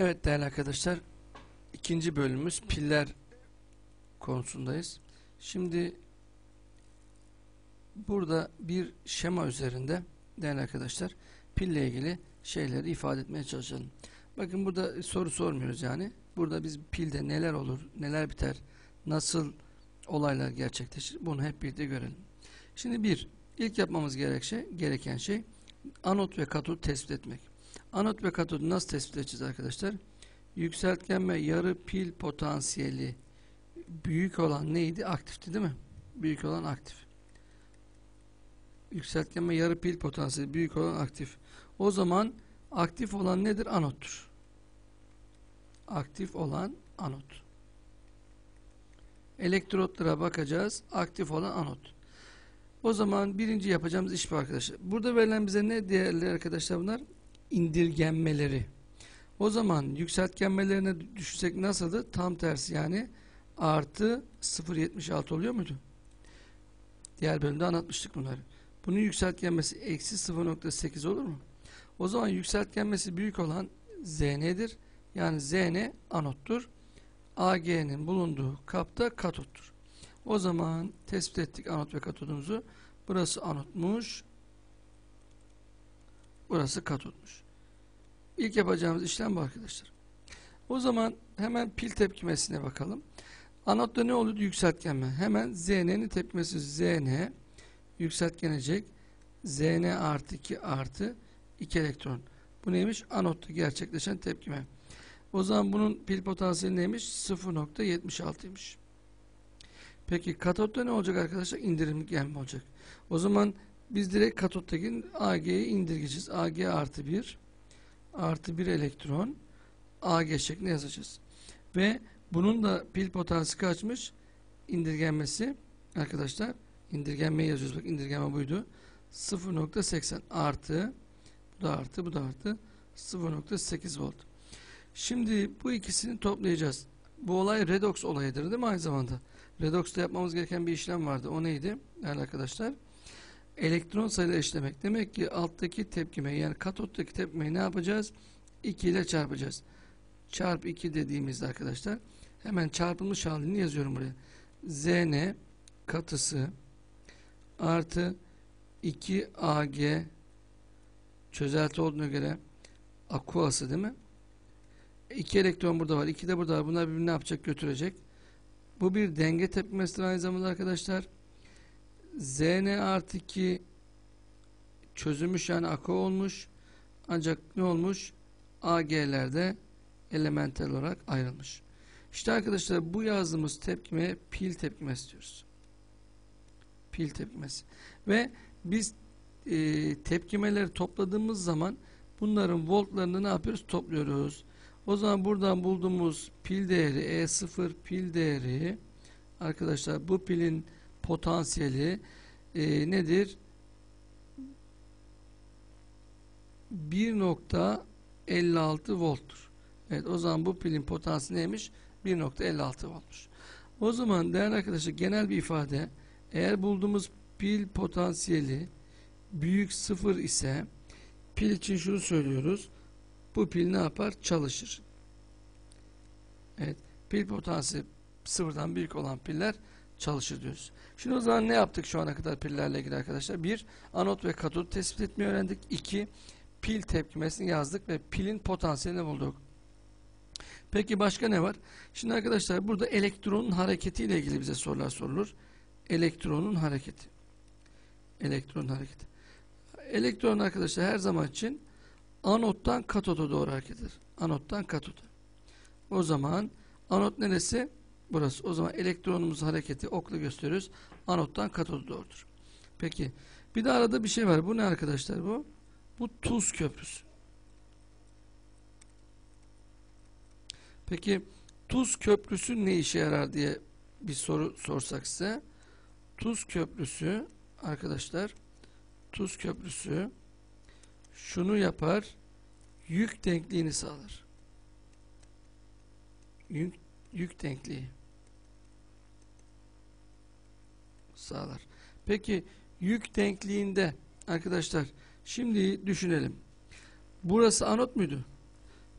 Evet değerli arkadaşlar, ikinci bölümümüz piller konusundayız. Şimdi burada bir şema üzerinde değerli arkadaşlar pille ilgili şeyleri ifade etmeye çalışalım. Bakın burada soru sormuyoruz yani. Burada biz pilde neler olur, neler biter, nasıl olaylar gerçekleşir bunu hep birlikte görelim. Şimdi bir, ilk yapmamız gereken şey, gereken şey anot ve katot tespit etmek. Anot ve katodu nasıl tespit edeceğiz arkadaşlar? Yükseltgen ve yarı pil potansiyeli büyük olan neydi? Aktifti değil mi? Büyük olan aktif. Yükseltgen ve yarı pil potansiyeli büyük olan aktif. O zaman aktif olan nedir? Anottur. Aktif olan anot. Elektrotlara bakacağız. Aktif olan anot. O zaman birinci yapacağımız iş bu arkadaşlar. Burada verilen bize ne değerli arkadaşlar bunlar? İndirgenmeleri. O zaman yükseltgenmelerine düşünsek nasıldı? Tam tersi yani artı 0.76 oluyor muydu? Diğer bölümde anlatmıştık bunları. Bunun yükseltgenmesi eksi 0.8 olur mu? O zaman yükseltgenmesi büyük olan ZN'dir. Yani ZN anottur. AG'nin bulunduğu kapta katottur. O zaman tespit ettik anot ve katodumuzu. Burası anotmuş. Burası katotmuş. İlk yapacağımız işlem bu arkadaşlar. O zaman hemen pil tepkimesine bakalım. Anotta ne oluyordu? Yükseltgenme. Hemen ZN'nin tepkimesi ZN yükseltgenecek. ZN artı 2 artı 2 elektron. Bu neymiş? Anotta gerçekleşen tepkime. O zaman bunun pil potansiyeli neymiş? 0.76'ymış. Peki katotta ne olacak arkadaşlar? İndirim gelme olacak. O zaman biz direkt katottaki AG'yi indirgeyeceğiz. AG artı 1 artı 1 elektron AG şeklinde yazacağız. Ve bunun da pil potansiyeli kaçmış? İndirgenmesi arkadaşlar indirgenmeyi yazıyoruz. Bak indirgenme buydu. 0.80 artı bu da artı bu da artı 0.8 volt. Şimdi bu ikisini toplayacağız. Bu olay redox olayıdır değil mi aynı zamanda? Redox'ta yapmamız gereken bir işlem vardı. O neydi? Değerli arkadaşlar elektron sayıları eşlemek. Demek ki alttaki tepkimeyi yani katottaki tepkimeyi ne yapacağız? 2 ile çarpacağız. Çarp 2 dediğimizde arkadaşlar hemen çarpılmış halini yazıyorum buraya. Zn katısı artı 2 Ag çözelti olduğuna göre akuası değil mi? 2 elektron burada var. 2 de burada var. Bunlar birbirini ne yapacak? Götürecek. Bu bir denge tepkimesidir aynı zamanda arkadaşlar. Zn artı 2 çözülmüş yani akı olmuş. Ancak ne olmuş? AG'lerde elementel olarak ayrılmış. İşte arkadaşlar bu yazdığımız tepkime pil tepkimesi diyoruz. Pil tepkimesi. Ve biz e, tepkimeleri topladığımız zaman bunların voltlarını ne yapıyoruz? Topluyoruz. O zaman buradan bulduğumuz pil değeri E0 pil değeri arkadaşlar bu pilin potansiyeli e, nedir? 1.56 volttur. Evet o zaman bu pilin potansiyeli neymiş? 1.56 voltmuş. O zaman değerli arkadaşlar genel bir ifade eğer bulduğumuz pil potansiyeli büyük sıfır ise pil için şunu söylüyoruz. Bu pil ne yapar? Çalışır. Evet. Pil potansiyeli sıfırdan büyük olan piller çalışır diyoruz. Şimdi o zaman ne yaptık şu ana kadar pillerle ilgili arkadaşlar? Bir, anot ve katot tespit etmeyi öğrendik. İki, pil tepkimesini yazdık ve pilin potansiyelini bulduk. Peki başka ne var? Şimdi arkadaşlar burada elektronun hareketiyle ilgili bize sorular sorulur. Elektronun hareketi. Elektronun hareketi. Elektron arkadaşlar her zaman için anottan katoda doğru hareket eder. Anottan katoda. O zaman anot neresi? Burası. O zaman elektronumuz hareketi okla gösteriyoruz. Anottan katoda doğrudur. Peki. Bir de arada bir şey var. Bu ne arkadaşlar bu? Bu tuz köprüsü. Peki tuz köprüsü ne işe yarar diye bir soru sorsak size. Tuz köprüsü arkadaşlar tuz köprüsü şunu yapar yük denkliğini sağlar. Yük, yük denkliği sağlar. Peki yük denkliğinde arkadaşlar şimdi düşünelim. Burası anot muydu?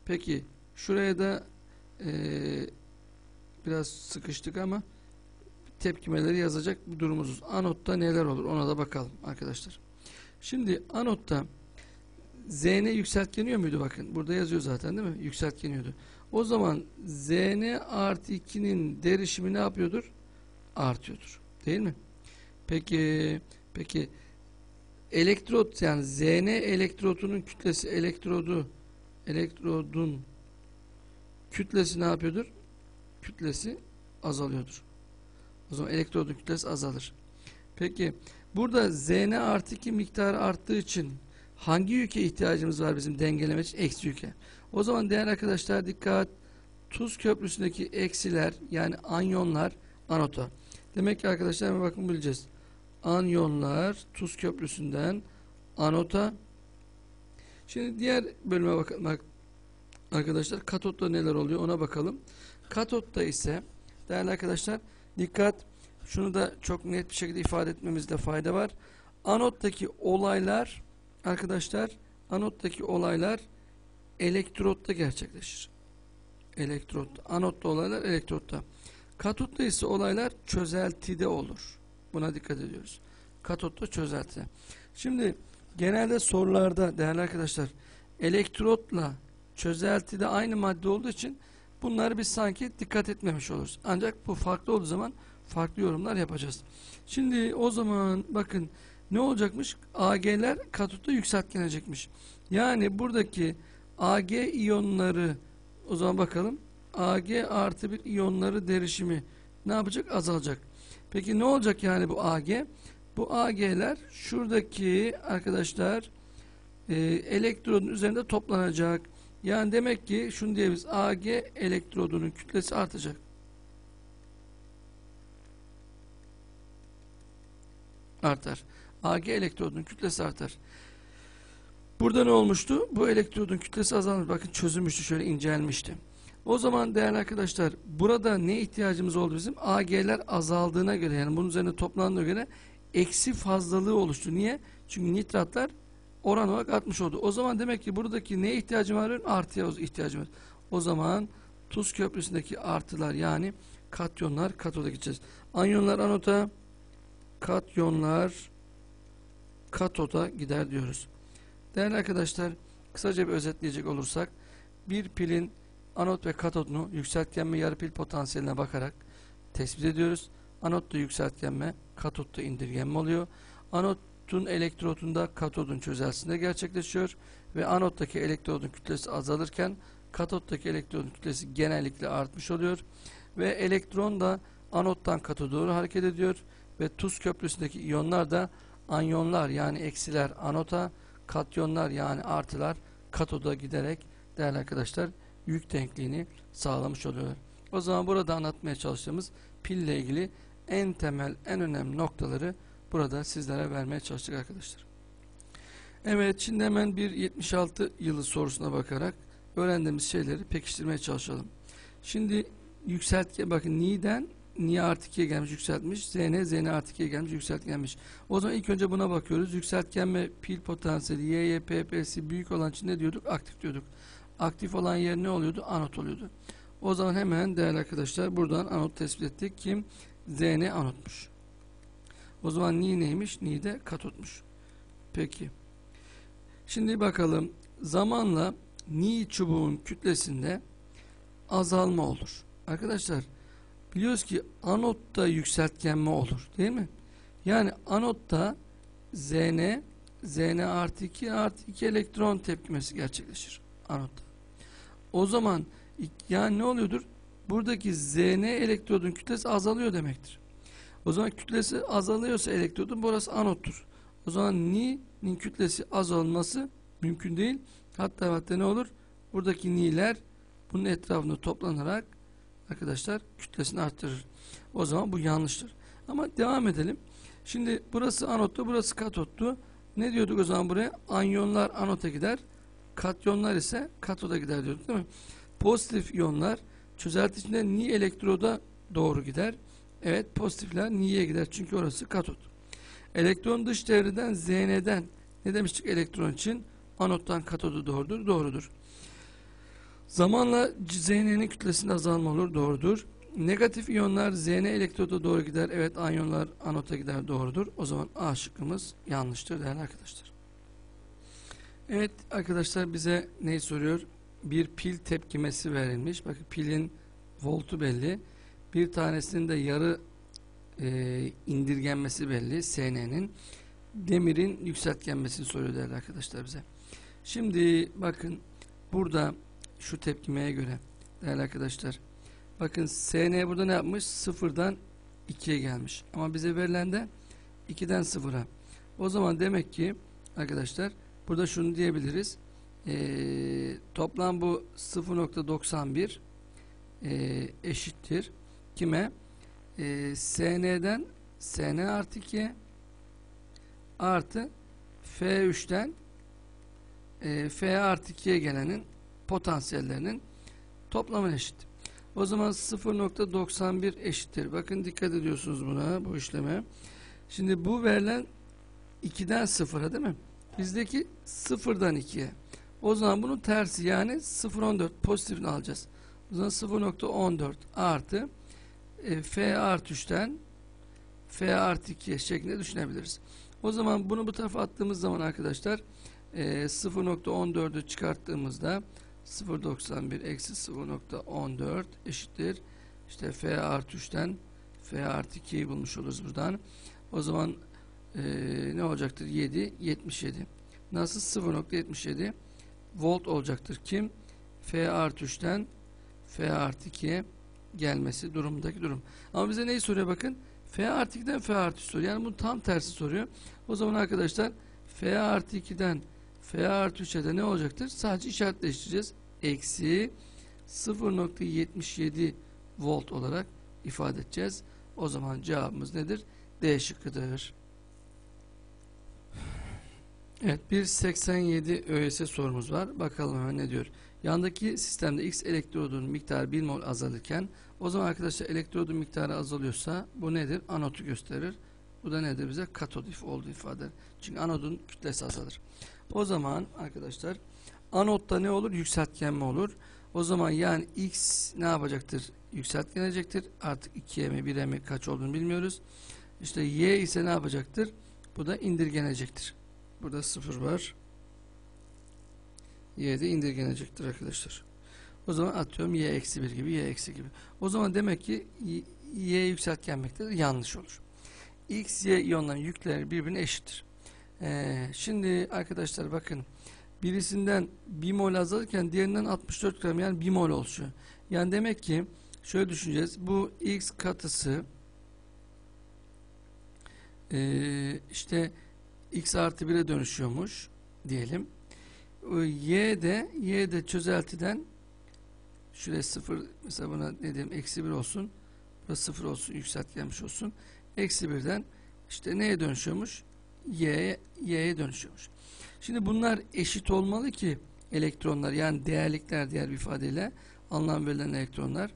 Peki Şuraya da eee, biraz sıkıştık ama tepkimeleri yazacak bir durumumuz. Anotta neler olur ona da bakalım arkadaşlar. Şimdi anotta Zn yükseltkeniyor muydu bakın. Burada yazıyor zaten değil mi? Yükseltkeniyordu. O zaman Zn artı 2'nin derişimi ne yapıyordur? Artıyordur. Değil mi? Peki peki elektrot yani Zn elektrotunun kütlesi elektrodu elektrodun kütlesi ne yapıyordur? Kütlesi azalıyordur. O zaman elektrodun kütlesi azalır. Peki burada Zn artı 2 miktarı arttığı için hangi yüke ihtiyacımız var bizim dengelemek için? Eksi yüke. O zaman değerli arkadaşlar dikkat tuz köprüsündeki eksiler yani anyonlar anota. Demek ki arkadaşlar bakın bileceğiz. Anyonlar tuz köprüsünden anota. Şimdi diğer bölüme bakalım bak- arkadaşlar. Katotta neler oluyor ona bakalım. Katotta ise değerli arkadaşlar dikkat şunu da çok net bir şekilde ifade etmemizde fayda var. Anottaki olaylar arkadaşlar anottaki olaylar elektrotta gerçekleşir. Elektrotta. Anotta olaylar elektrotta. Katotta ise olaylar çözeltide olur. Buna dikkat ediyoruz. Katotta çözelti. Şimdi genelde sorularda değerli arkadaşlar elektrotla çözeltide aynı madde olduğu için bunları biz sanki dikkat etmemiş oluruz. Ancak bu farklı olduğu zaman farklı yorumlar yapacağız. Şimdi o zaman bakın ne olacakmış? AG'ler katotta yükseltlenecekmiş. Yani buradaki AG iyonları o zaman bakalım. AG artı bir iyonları derişimi ne yapacak? Azalacak. Peki ne olacak yani bu AG? Bu AG'ler şuradaki arkadaşlar e, elektrodun üzerinde toplanacak. Yani demek ki şunu diyebiliriz. AG elektrodunun kütlesi artacak. Artar. AG elektrodunun kütlesi artar. Burada ne olmuştu? Bu elektrodun kütlesi azalmış. Bakın çözülmüştü şöyle incelmişti. O zaman değerli arkadaşlar burada ne ihtiyacımız oldu bizim? AG'ler azaldığına göre yani bunun üzerine toplandığına göre eksi fazlalığı oluştu. Niye? Çünkü nitratlar oran olarak artmış oldu. O zaman demek ki buradaki neye ihtiyacım var? Artıya ihtiyacım var. O zaman tuz köprüsündeki artılar yani katyonlar katoda gideceğiz. Anyonlar anota, katyonlar katoda gider diyoruz. Değerli arkadaşlar kısaca bir özetleyecek olursak bir pilin anot ve katodunu yükseltgenme yarı pil potansiyeline bakarak tespit ediyoruz. Anotta yükseltgenme, katotta indirgenme oluyor. Anotun elektrotunda katodun çözeltisinde gerçekleşiyor ve anottaki elektrodun kütlesi azalırken katottaki elektrodun kütlesi genellikle artmış oluyor ve elektron da anottan katoda doğru hareket ediyor ve tuz köprüsündeki iyonlar da anyonlar yani eksiler anota, katyonlar yani artılar katoda giderek değerli arkadaşlar yük denkliğini sağlamış oluyorlar. O zaman burada anlatmaya çalıştığımız pille ilgili en temel, en önemli noktaları burada sizlere vermeye çalıştık arkadaşlar. Evet, şimdi hemen bir 76 yılı sorusuna bakarak öğrendiğimiz şeyleri pekiştirmeye çalışalım. Şimdi yükseltge, bakın ni'den niye artı 2'ye gelmiş yükseltmiş, zn, zn artı 2'ye gelmiş yükseltgenmiş. O zaman ilk önce buna bakıyoruz. Yükseltgenme pil potansiyeli y, p, p'si büyük olan için ne diyorduk? Aktif diyorduk. Aktif olan yer ne oluyordu? Anot oluyordu. O zaman hemen değerli arkadaşlar buradan anot tespit ettik. Kim? Zn anotmuş. O zaman ni neymiş? Ni de katotmuş. Peki. Şimdi bakalım. Zamanla ni çubuğun kütlesinde azalma olur. Arkadaşlar biliyoruz ki anotta yükseltgenme olur. Değil mi? Yani anotta Zn Zn artı 2 artı 2 elektron tepkimesi gerçekleşir. Anotta. O zaman yani ne oluyordur? Buradaki Zn elektrodun kütlesi azalıyor demektir. O zaman kütlesi azalıyorsa elektrodun burası anottur. O zaman ni'nin kütlesi azalması mümkün değil. Hatta hatta ne olur? Buradaki ni'ler bunun etrafında toplanarak arkadaşlar kütlesini arttırır. O zaman bu yanlıştır. Ama devam edelim. Şimdi burası anottu, burası katottu. Ne diyorduk o zaman buraya? Anyonlar anota gider. Katyonlar ise katoda gider diyorduk değil mi? Pozitif iyonlar çözelti içinde ni elektroda doğru gider. Evet pozitifler niye gider? Çünkü orası katot. Elektron dış devreden Zn'den ne demiştik elektron için? Anottan katodu doğrudur. Doğrudur. Zamanla ZN'nin kütlesinde azalma olur. Doğrudur. Negatif iyonlar Zn elektroda doğru gider. Evet anyonlar anota gider. Doğrudur. O zaman A şıkkımız yanlıştır değerli arkadaşlar. Evet arkadaşlar bize neyi soruyor? Bir pil tepkimesi verilmiş. Bakın pilin voltu belli. Bir tanesinin de yarı e, indirgenmesi belli. SN'nin. Demirin yükseltgenmesini soruyor değerli arkadaşlar bize. Şimdi bakın burada şu tepkimeye göre değerli arkadaşlar bakın SN burada ne yapmış? Sıfırdan 2'ye gelmiş. Ama bize verilen de 2'den 0'a. O zaman demek ki arkadaşlar burada şunu diyebiliriz. Ee, toplam bu 0.91 e, eşittir. Kime? Ee, SN'den SN artı 2 artı F3'ten e, F artı 2'ye gelenin potansiyellerinin toplamı eşit. O zaman 0.91 eşittir. Bakın dikkat ediyorsunuz buna, bu işleme. Şimdi bu verilen 2'den 0'a değil mi? Bizdeki 0'dan 2'ye. O zaman bunun tersi yani 0.14 pozitifini alacağız. O zaman 0.14 artı e, F artı 3'ten F artı 2 şeklinde düşünebiliriz. O zaman bunu bu tarafa attığımız zaman arkadaşlar e, 0.14'ü çıkarttığımızda 0.91 eksi 0.14 eşittir. İşte F artı 3'ten F artı 2'yi bulmuş oluruz buradan. O zaman e, ne olacaktır? 7, 77. Nasıl? 0.77 volt olacaktır. Kim? F artı 3'ten F artı 2'ye gelmesi durumundaki durum. Ama bize neyi soruyor bakın? F artı 2'den F artı 3 soruyor. Yani bunu tam tersi soruyor. O zaman arkadaşlar F artı 2'den F artı 3'e de ne olacaktır? Sadece işaret değiştireceğiz. Eksi 0.77 volt olarak ifade edeceğiz. O zaman cevabımız nedir? D şıkkıdır. Evet bir 87 ÖS sorumuz var. Bakalım hemen ne diyor. Yandaki sistemde X elektrodun miktarı 1 mol azalırken o zaman arkadaşlar elektrodun miktarı azalıyorsa bu nedir? Anotu gösterir. Bu da nedir bize? Katod if ifade. Çünkü anodun kütlesi azalır. O zaman arkadaşlar anotta ne olur? Yükseltgenme olur. O zaman yani X ne yapacaktır? Yükseltgenecektir. Artık 2'ye mi 1'e mi kaç olduğunu bilmiyoruz. İşte Y ise ne yapacaktır? Bu da indirgenecektir. Burada 0 var. Y de indirgenecektir arkadaşlar. O zaman atıyorum Y eksi 1 gibi Y eksi gibi. O zaman demek ki Y, y yükseltgenmektedir. Yanlış olur. X, Y iyonların yükleri birbirine eşittir. Ee, şimdi arkadaşlar bakın birisinden 1 mol azalırken diğerinden 64 gram yani 1 mol oluşuyor. Yani demek ki şöyle düşüneceğiz. Bu X katısı ee, işte X artı 1'e dönüşüyormuş diyelim. Y de Y de çözeltiden şuraya 0 mesela buna ne diyeyim eksi 1 olsun. Burası 0 olsun yükseltgenmiş olsun. Eksi 1'den işte neye dönüşüyormuş? Y'ye Y'ye dönüşüyormuş. Şimdi bunlar eşit olmalı ki elektronlar yani değerlikler diğer bir ifadeyle anlam verilen elektronlar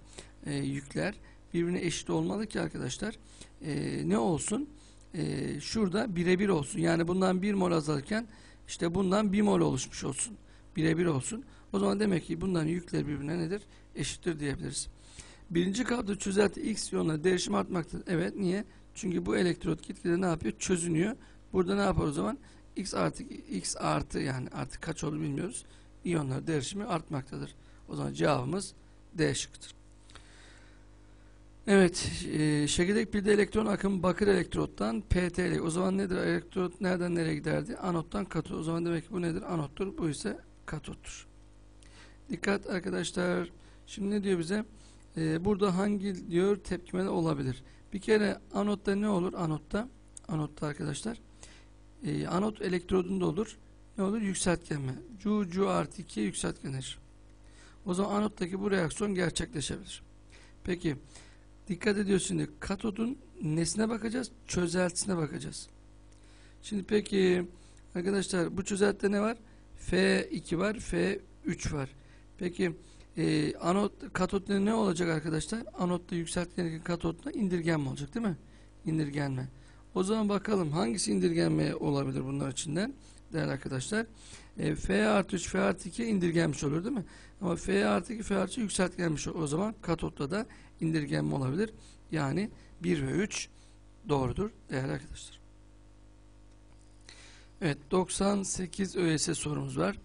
e, yükler birbirine eşit olmalı ki arkadaşlar e, ne olsun? E, şurada birebir olsun. Yani bundan 1 mol azalırken işte bundan 1 mol oluşmuş olsun. Birebir olsun. O zaman demek ki bunların yükleri birbirine nedir? Eşittir diyebiliriz. Birinci kapta çözelti X iyonları derişim artmaktadır. Evet niye? Çünkü bu elektrot gitgide ne yapıyor? Çözünüyor. Burada ne yapar o zaman? X artı X artı yani artık kaç olur bilmiyoruz. İyonlar derişimi artmaktadır. O zaman cevabımız D şıkkıdır. Evet, e, çekirdek pilde elektron akımı bakır elektrottan PT ile. O zaman nedir? Elektrot nereden nereye giderdi? Anottan katot. O zaman demek ki bu nedir? Anottur. Bu ise katottur. Dikkat arkadaşlar. Şimdi ne diyor bize? E, burada hangi diyor tepkimeler olabilir? Bir kere anotta ne olur? Anotta, anotta arkadaşlar. E, anot elektrodunda olur. Ne olur? Yükseltgenme. Cu, cu artı 2'ye yükseltgenir. O zaman anottaki bu reaksiyon gerçekleşebilir. Peki. Dikkat ediyoruz şimdi. Katodun nesine bakacağız? Çözeltisine bakacağız. Şimdi peki arkadaşlar bu çözeltide ne var? F2 var, F3 var. Peki e, anot katodda ne olacak arkadaşlar? Anotta yükseltgenirken katodda indirgenme olacak değil mi? İndirgenme. O zaman bakalım hangisi indirgenme olabilir bunlar içinden? Değerli arkadaşlar. E, F artı 3 F artı 2 indirgenmiş olur değil mi? Ama F artı 2 F artı 3 yükseltgenmiş. O zaman katotta da indirgenme olabilir. Yani 1 ve 3 doğrudur değerli arkadaşlar. Evet 98 ÖSS sorumuz var.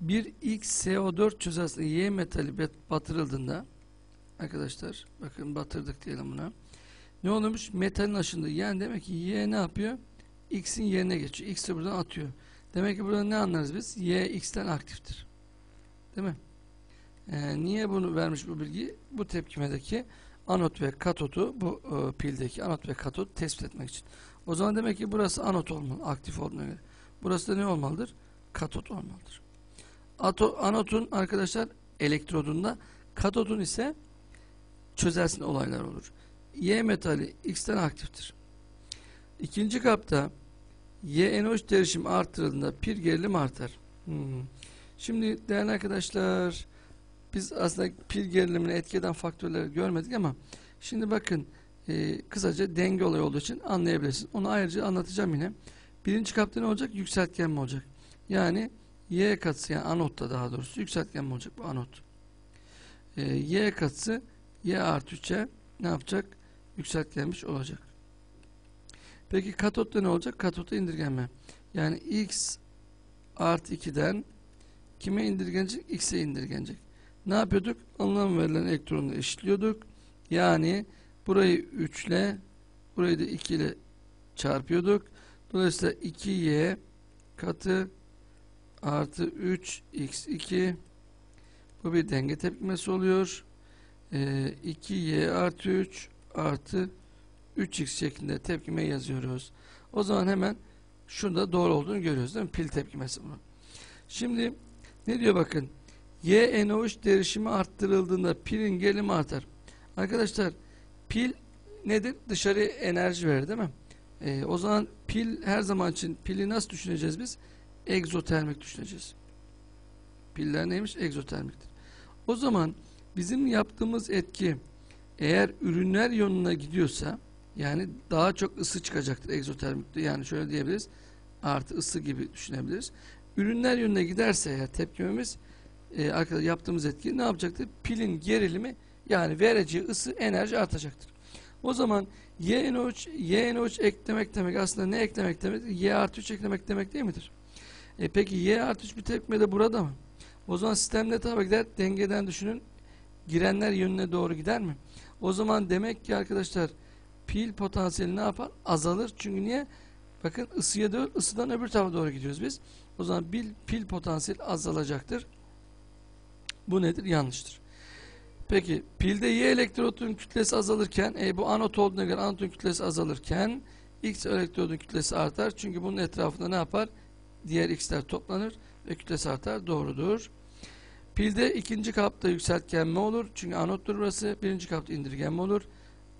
Bir XSO4 çözeltisinde Y metali batırıldığında arkadaşlar bakın batırdık diyelim buna. Ne olmuş? Metalin aşındığı. Yani demek ki Y ne yapıyor? X'in yerine geçiyor. X'i buradan atıyor. Demek ki burada ne anlarız biz? Y X'ten aktiftir. Değil mi? Ee, niye bunu vermiş bu bilgi? Bu tepkimedeki anot ve katotu bu e, pildeki anot ve katot tespit etmek için. O zaman demek ki burası anot olmalı. Aktif olduğuna göre. Burası da ne olmalıdır? Katot olmalıdır. Ato, anotun arkadaşlar elektrodunda katodun ise çözelsin olaylar olur. Y metali X'ten aktiftir. İkinci kapta YNO3 derişim arttırıldığında pir gerilim artar. Hmm. Şimdi değerli arkadaşlar biz aslında pil gerilimine etki faktörleri görmedik ama şimdi bakın e, kısaca denge olayı olduğu için anlayabilirsiniz. Onu ayrıca anlatacağım yine. Birinci kapta ne olacak? Yükseltgenme olacak. Yani Y katısı yani anotta daha doğrusu yükseltgenme olacak bu anot. E, y katısı Y artı 3'e ne yapacak? Yükseltgenmiş olacak. Peki katotta ne olacak? Katotta indirgenme. Yani X artı 2'den kime indirgenecek? X'e indirgenecek. Ne yapıyorduk? Anlam verilen elektronu eşitliyorduk. Yani burayı 3 ile burayı da 2 ile çarpıyorduk. Dolayısıyla 2y katı artı 3x2 bu bir denge tepkimesi oluyor. Ee, 2y artı 3 artı 3x şeklinde tepkime yazıyoruz. O zaman hemen şurada doğru olduğunu görüyoruz değil mi? Pil tepkimesi bu. Şimdi ne diyor bakın. YNO3 derişimi arttırıldığında pilin gerilimi artar. Arkadaşlar pil nedir? Dışarı enerji verir değil mi? Ee, o zaman pil her zaman için pili nasıl düşüneceğiz biz? Egzotermik düşüneceğiz. Piller neymiş? Egzotermiktir. O zaman bizim yaptığımız etki eğer ürünler yönüne gidiyorsa yani daha çok ısı çıkacaktır egzotermikte. Yani şöyle diyebiliriz. Artı ısı gibi düşünebiliriz. Ürünler yönüne giderse eğer tepkimemiz e, arkadaşlar yaptığımız etki ne yapacaktır? Pilin gerilimi yani vereceği ısı enerji artacaktır. O zaman YNO3, YNO3 eklemek demek aslında ne eklemek demek? Y artı 3 eklemek demek değil midir? E peki Y artı 3 bir tepkime de burada mı? O zaman sistem ne tarafa gider? Dengeden düşünün. Girenler yönüne doğru gider mi? O zaman demek ki arkadaşlar pil potansiyeli ne yapar? Azalır. Çünkü niye? Bakın ısıya değil, ısıdan öbür tarafa doğru gidiyoruz biz. O zaman pil, pil potansiyeli azalacaktır. Bu nedir? Yanlıştır. Peki pilde Y elektrodun kütlesi azalırken e, bu anot olduğuna göre anotun kütlesi azalırken X elektrodun kütlesi artar. Çünkü bunun etrafında ne yapar? Diğer X'ler toplanır ve kütlesi artar. Doğrudur. Pilde ikinci kapta yükseltgenme olur. Çünkü anottur burası. Birinci kapta indirgenme olur.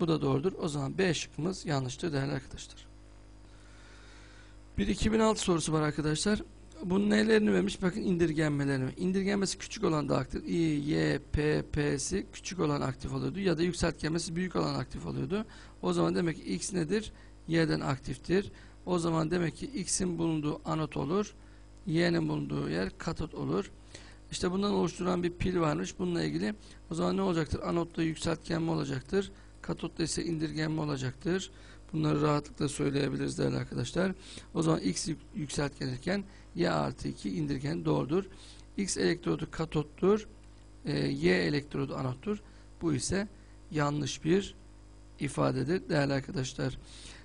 Bu da doğrudur. O zaman B şıkkımız yanlıştır değerli arkadaşlar. Bir 2006 sorusu var arkadaşlar. Bunun nelerini vermiş? Bakın indirgenmelerini. İndirgenmesi küçük olan da aktif. I, Y, P, P'si küçük olan aktif oluyordu. Ya da yükseltgenmesi büyük olan aktif oluyordu. O zaman demek ki X nedir? Y'den aktiftir. O zaman demek ki X'in bulunduğu anot olur. Y'nin bulunduğu yer katot olur. İşte bundan oluşturan bir pil varmış. Bununla ilgili o zaman ne olacaktır? Anotta yükseltgenme olacaktır. Katotta ise indirgenme olacaktır. Bunları rahatlıkla söyleyebiliriz değerli arkadaşlar. O zaman X yükseltgenirken Y artı 2 indirgen doğrudur. X elektrodu katottur. E, y elektrodu anottur. Bu ise yanlış bir ifadedir değerli arkadaşlar.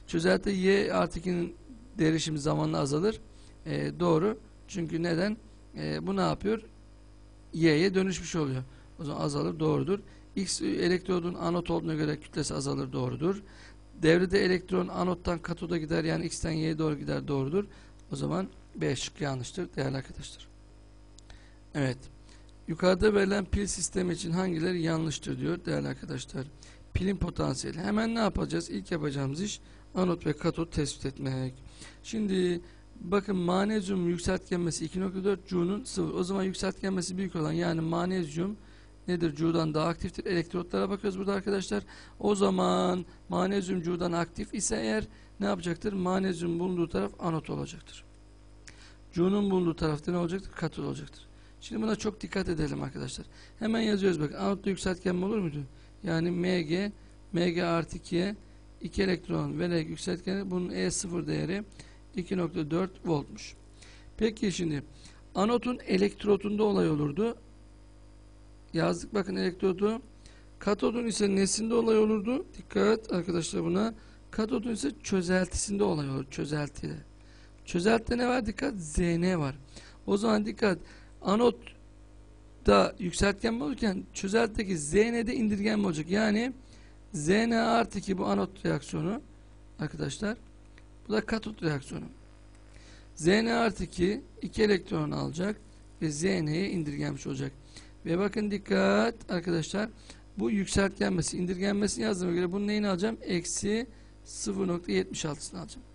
Çözelti Y artı 2'nin derişimi zamanla azalır. E, doğru. Çünkü neden? E, bu ne yapıyor? Y'ye dönüşmüş oluyor. O zaman azalır doğrudur. X elektrodun anot olduğuna göre kütlesi azalır doğrudur. Devrede elektron anottan katoda gider yani X'ten Y'ye doğru gider doğrudur. O zaman B şıkkı yanlıştır değerli arkadaşlar. Evet. Yukarıda verilen pil sistemi için hangileri yanlıştır diyor değerli arkadaşlar. Pilin potansiyeli. Hemen ne yapacağız? İlk yapacağımız iş anot ve katot tespit etmek. Şimdi bakın manezyum yükseltgenmesi 2.4 C'nun 0. O zaman yükseltgenmesi büyük olan yani manezyum nedir? C'dan daha aktiftir. Elektrotlara bakıyoruz burada arkadaşlar. O zaman manezyum C'dan aktif ise eğer ne yapacaktır? Manezyum bulunduğu taraf anot olacaktır. C'nun bulunduğu tarafta ne olacaktır? Katot olacaktır. Şimdi buna çok dikkat edelim arkadaşlar. Hemen yazıyoruz bakın. Anotta yükseltgenme olur muydu? Yani Mg, Mg artı 2'ye 2 elektron vererek yükseltgeni bunun E0 değeri 2.4 voltmuş. Peki şimdi anotun elektrotunda olay olurdu. Yazdık bakın elektrodu. Katodun ise nesinde olay olurdu? Dikkat arkadaşlar buna. Katodun ise çözeltisinde olay olur. Çözeltide. Çözeltide ne var? Dikkat. Zn var. O zaman dikkat. Anotta yükseltgenme olurken çözeltideki Zn'de indirgenme olacak. Yani Zn artı 2 bu anot reaksiyonu arkadaşlar. Bu da katot reaksiyonu. Zn artı 2 2 elektron alacak ve Zn'ye indirgenmiş olacak. Ve bakın dikkat arkadaşlar. Bu yükseltgenmesi, indirgenmesini yazdığıma göre bunun neyini alacağım? Eksi 0.76'sını alacağım.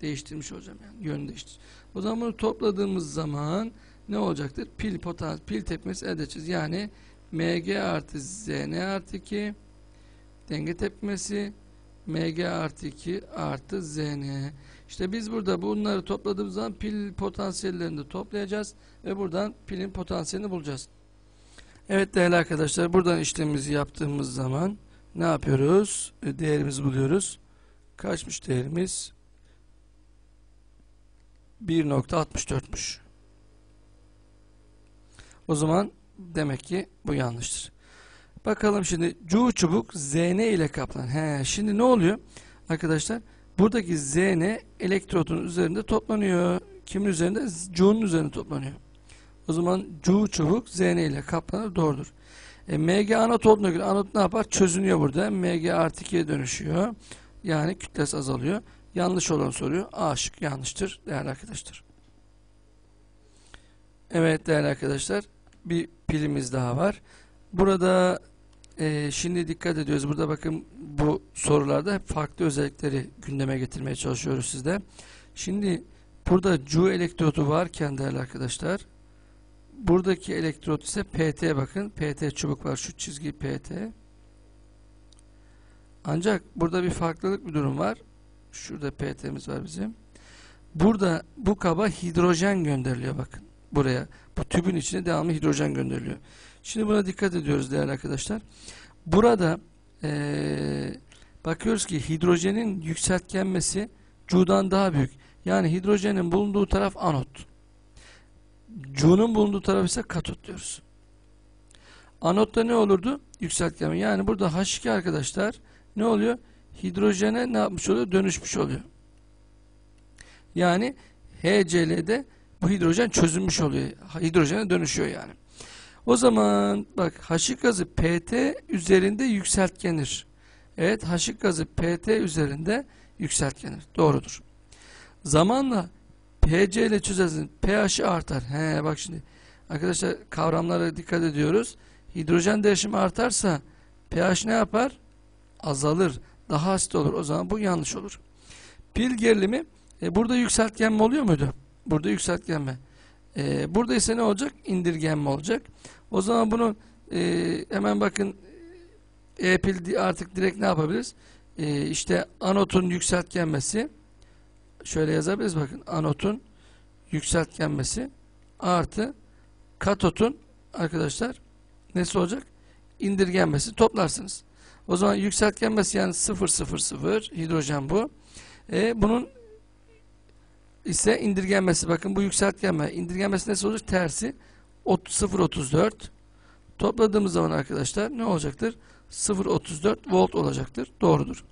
Değiştirmiş olacağım yani. Yön değiştir. O zaman bunu topladığımız zaman ne olacaktır? Pil potans, pil tepkimesi elde edeceğiz. Yani Mg artı Zn artı 2 denge tepkimesi Mg artı 2 artı Zn. İşte biz burada bunları topladığımız zaman pil potansiyellerini de toplayacağız ve buradan pilin potansiyelini bulacağız. Evet değerli arkadaşlar buradan işlemimizi yaptığımız zaman ne yapıyoruz? E, Değerimizi buluyoruz. Kaçmış değerimiz? 1.64'müş. O zaman demek ki bu yanlıştır. Bakalım şimdi cu çubuk Zn ile kaplan. He, şimdi ne oluyor? Arkadaşlar buradaki Zn elektrodun üzerinde toplanıyor. Kimin üzerinde? Cu'nun üzerinde toplanıyor. O zaman cu çubuk Zn ile kaplanır doğrudur. E, Mg anot olduğuna göre anot ne yapar? Çözünüyor burada. Mg artı 2'ye dönüşüyor. Yani kütlesi azalıyor. Yanlış olan soruyor. A şık yanlıştır değerli arkadaşlar. Evet değerli arkadaşlar bir pilimiz daha var. Burada e, şimdi dikkat ediyoruz. Burada bakın bu sorularda farklı özellikleri gündeme getirmeye çalışıyoruz sizde. Şimdi burada cu elektrodu varken değerli arkadaşlar buradaki elektrot ise PT bakın. PT çubuk var. Şu çizgi PT. Ancak burada bir farklılık bir durum var. Şurada PT'miz var bizim. Burada bu kaba hidrojen gönderiliyor bakın. Buraya. Bu tübün içine devamlı hidrojen gönderiliyor. Şimdi buna dikkat ediyoruz değerli arkadaşlar. Burada ee, bakıyoruz ki hidrojenin yükseltgenmesi Cu'dan daha büyük. Yani hidrojenin bulunduğu taraf anot. Cu'nun bulunduğu taraf ise katot diyoruz. Anotta ne olurdu? Yükseltgenme. Yani burada H2 arkadaşlar ne oluyor? Hidrojene ne yapmış oluyor? Dönüşmüş oluyor. Yani HCl'de bu hidrojen çözülmüş oluyor. Hidrojene dönüşüyor yani. O zaman bak haşik gazı PT üzerinde yükseltgenir. Evet haşik gazı PT üzerinde yükseltgenir. Doğrudur. Zamanla PC ile çözersin. pH'i artar. He bak şimdi. Arkadaşlar kavramlara dikkat ediyoruz. Hidrojen değişimi artarsa pH ne yapar? Azalır. Daha asit olur. O zaman bu yanlış olur. Pil gerilimi e, burada yükseltgenme oluyor muydu? Burada yükseltgenme. E, burada ise ne olacak? İndirgenme olacak. O zaman bunu e, hemen bakın E-pil artık direkt ne yapabiliriz? E, işte anotun yükseltgenmesi şöyle yazabiliriz bakın. Anotun yükseltgenmesi artı katotun arkadaşlar nesi olacak? İndirgenmesi toplarsınız. O zaman yükseltgenmesi yani 0 0 0 hidrojen bu. E, bunun ise indirgenmesi bakın bu yükseltgenme indirgenmesi nasıl olacak? Tersi 0.34 topladığımız zaman arkadaşlar ne olacaktır? 0.34 volt olacaktır. Doğrudur.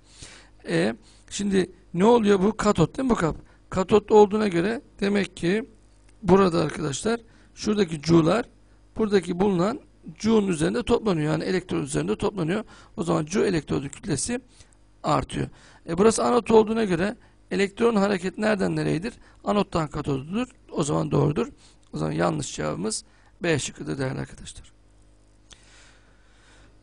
E, şimdi ne oluyor bu? Katot değil mi bu kap? Katot olduğuna göre demek ki burada arkadaşlar şuradaki C'lar buradaki bulunan C'un üzerinde toplanıyor. Yani elektron üzerinde toplanıyor. O zaman C elektrodu kütlesi artıyor. E burası anot olduğuna göre elektron hareket nereden nereydir? Anottan katodudur. O zaman doğrudur. O zaman yanlış cevabımız B şıkkıdır değerli arkadaşlar.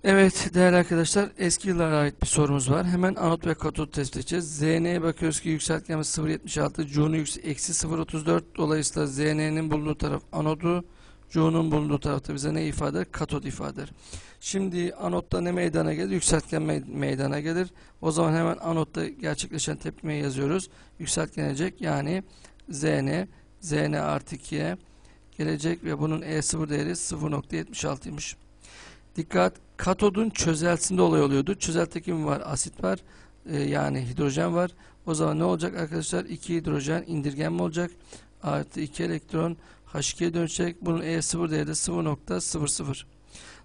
Evet değerli arkadaşlar eski yıllara ait bir sorumuz var. Hemen anot ve katot test edeceğiz. Zn'ye bakıyoruz ki yükseltgenimiz 0.76. C'nun eksi 0.34. Dolayısıyla Zn'nin bulunduğu taraf anodu. C'nun bulunduğu tarafta bize ne ifade eder? Katot ifade eder. Şimdi anotta ne meydana gelir? Yükseltgen meydana gelir. O zaman hemen anotta gerçekleşen tepkimeyi yazıyoruz. Yükseltgenecek yani Zn. Zn artı 2'ye gelecek ve bunun E0 değeri 0.76'ymış. Dikkat katodun çözeltisinde olay oluyordu. Çözeltide kim var? Asit var. Ee, yani hidrojen var. O zaman ne olacak arkadaşlar? 2 hidrojen indirgenme olacak. Artı 2 elektron H2'ye dönecek. Bunun E0 değeri de 0.00.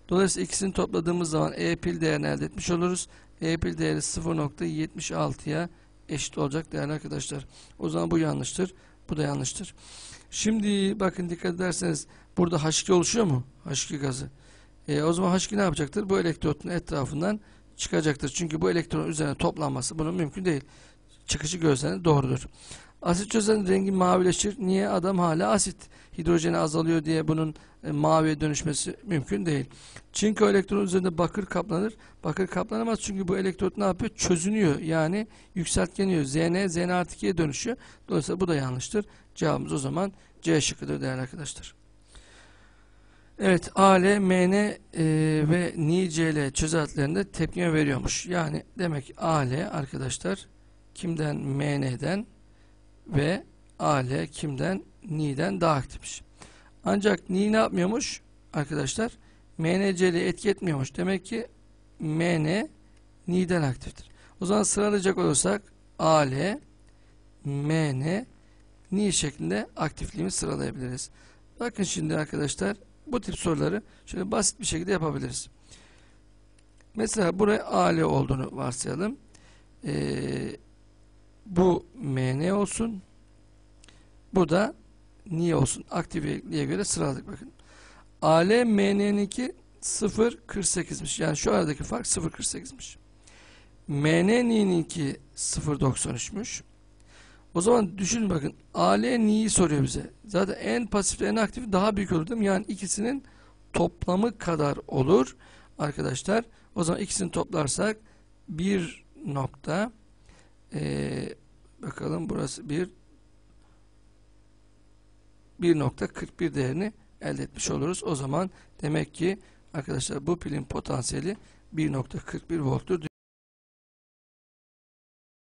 Dolayısıyla ikisini topladığımız zaman E pil değerini elde etmiş oluruz. E pil değeri 0.76'ya eşit olacak değerli arkadaşlar. O zaman bu yanlıştır. Bu da yanlıştır. Şimdi bakın dikkat ederseniz burada H2 oluşuyor mu? H2 gazı. E, o zaman H2 ne yapacaktır? Bu elektrotun etrafından çıkacaktır. Çünkü bu elektron üzerine toplanması bunun mümkün değil. Çıkışı gözlerine doğrudur. Asit çözen rengi mavileşir. Niye? Adam hala asit. Hidrojeni azalıyor diye bunun e, maviye dönüşmesi mümkün değil. Çünkü o elektron üzerinde bakır kaplanır. Bakır kaplanamaz çünkü bu elektrot ne yapıyor? Çözünüyor. Yani yükseltgeniyor. Zn, Zn artı 2'ye dönüşüyor. Dolayısıyla bu da yanlıştır. Cevabımız o zaman C şıkkıdır değerli arkadaşlar. Evet AL, MN e, ve NiCl çözeltilerinde tepkime veriyormuş. Yani demek AL arkadaşlar kimden MN'den ve AL kimden Ni'den daha aktifmiş. Ancak Ni ne yapmıyormuş arkadaşlar? MNC'li etki etmiyormuş. Demek ki MN Ni'den aktiftir. O zaman sıralayacak olursak AL, MN, Ni şeklinde aktifliğimi sıralayabiliriz. Bakın şimdi arkadaşlar bu tip soruları şöyle basit bir şekilde yapabiliriz. Mesela buraya AL olduğunu varsayalım. Ee, bu MN olsun. Bu da niye olsun? Aktifliğe göre sıraladık bakın. AL MN'ninki 0.48'miş. Yani şu aradaki fark 0.48'miş. MN'ninki 0.93'müş. O zaman düşünün bakın. AL ni'yi soruyor bize. Zaten en pasif en aktif daha büyük olur değil mi? Yani ikisinin toplamı kadar olur. Arkadaşlar o zaman ikisini toplarsak bir nokta ee, bakalım burası bir 1.41 değerini elde etmiş oluruz. O zaman demek ki arkadaşlar bu pilin potansiyeli 1.41 volttur.